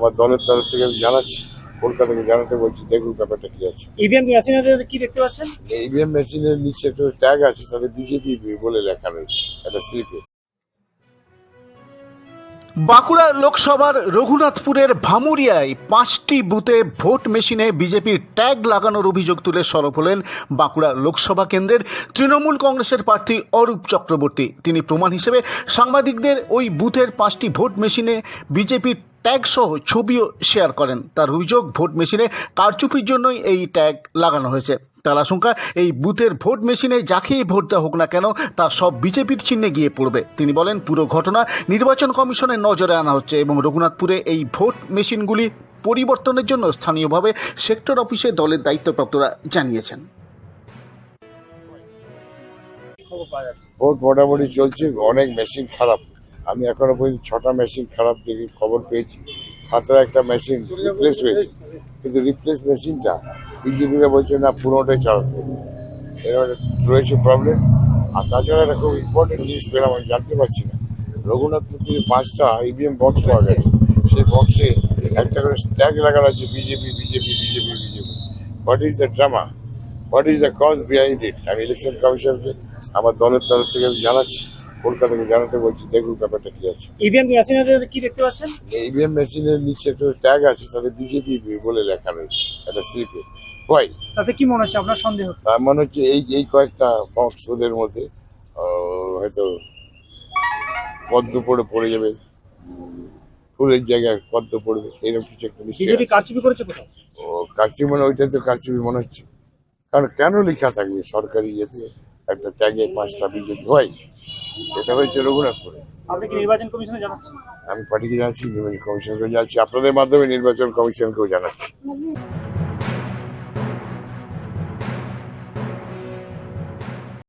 আমার দলের তরফ থেকে আমি জানাচ্ছি কলকাতাকে জানাতে বলছি দেখুন ব্যাপারটা কি আছে। ইভিএম মেশিনের কি দেখতে পাচ্ছেন? ইভিএম মেশিনের নিচে একটা ট্যাগ আছে তাতে বিজেপি বলে লেখা রয়েছে একটা স্লিপে বাঁকুড়া লোকসভার রঘুনাথপুরের ভামুরিয়ায় পাঁচটি বুথে ভোট মেশিনে বিজেপির ট্যাগ লাগানোর অভিযোগ তুলে সরব হলেন বাঁকুড়া লোকসভা কেন্দ্রের তৃণমূল কংগ্রেসের প্রার্থী অরূপ চক্রবর্তী। তিনি প্রমাণ হিসেবে সাংবাদিকদের ওই বুথের পাঁচটি ভোট মেশিনে বিজেপির ট্যাগ সহ ছবিও শেয়ার করেন। তার অভিযোগ, ভোট মেশিনে কারচুপির জন্যই এই ট্যাগ লাগানো হয়েছে। তার আশঙ্কা, এই বুথের ভোট মেশিনে যাকেই ভোট দেওয়া হোক না কেন তা সব বিজেপির চিহ্নে গিয়ে পড়বে। তিনি বলেন, পুরো ঘটনা নির্বাচন কমিশনের নজরে আনা হচ্ছে এবং রঘুনাথপুরে এই ভোট মেশিনগুলি পরিবর্তনের জন্য স্থানীয়ভাবে সেক্টর অফিসে দলের দায়িত্বপ্রাপ্তরা জানিয়েছেন। ভোট মোটামুটি চলছে, অনেক মেশিন খারাপ। আমি এখনও পর্যন্ত ছটা মেশিন খারাপ দেখে খবর পেয়েছি। হাতের একটা মেশিন রিপ্লেস হয়েছে। কিন্তু রিপ্লেস মেশিনটা বিজেপিরা বলছে, না পুরোটাই চালাতে এরকম রয়েছে প্রবলেম আর তাছাড়া একটা খুব ইম্পর্টেন্ট জিনিস পেলাম, আমি জানতে পারছি না। রঘুনাথ থেকে পাঁচটা ইভিএম বক্স পাওয়া গেছে। সেই বক্সে একটা করে ট্যাগ লাগানো আছে BJP BJP BJP BJP what is the drama what is the cause behind it আমি ইলেকশন কমিশনকে আমার দলের তরফ থেকে আমি জানাচ্ছি। কলকাতাকে জানাতে বলছি দেখুন ব্যাপারটা কি আছে। ইভিএম মেশিনের কি দেখতে পাচ্ছেন? ইভিএম মেশিনের নিচে একটা ট্যাগ আছে তাতে বিজেপি বলে লেখা রয়েছে একটা স্লিপে হোয়াই তাতে কি মনে হচ্ছে আপনার সন্দেহ? তার মানে হচ্ছে এই এই কয়েকটা বক্স ওদের মধ্যে হয়তো পদ্ম পড়ে পড়ে যাবে। ফুলের জায়গায় পদ্ম পড়বে এরকম কিছু একটা বিজেপি। কারচুপি করেছে কোথাও ও কারচুপি মানে ওইটা তো কারচুপি মনে হচ্ছে। কারণ কেন লেখা থাকবে সরকারি ইয়েতে? একটা ট্যাগে পাঁচটা বিজেপি হয় এটা হয়েছে রঘুনাথপুরে। আপনি কি নির্বাচন কমিশনে জানাচ্ছেন? আমি পার্টিকে জানাচ্ছি নির্বাচন কমিশনকে জানাচ্ছি আপনাদের মাধ্যমে নির্বাচন কমিশনকেও জানাচ্ছি।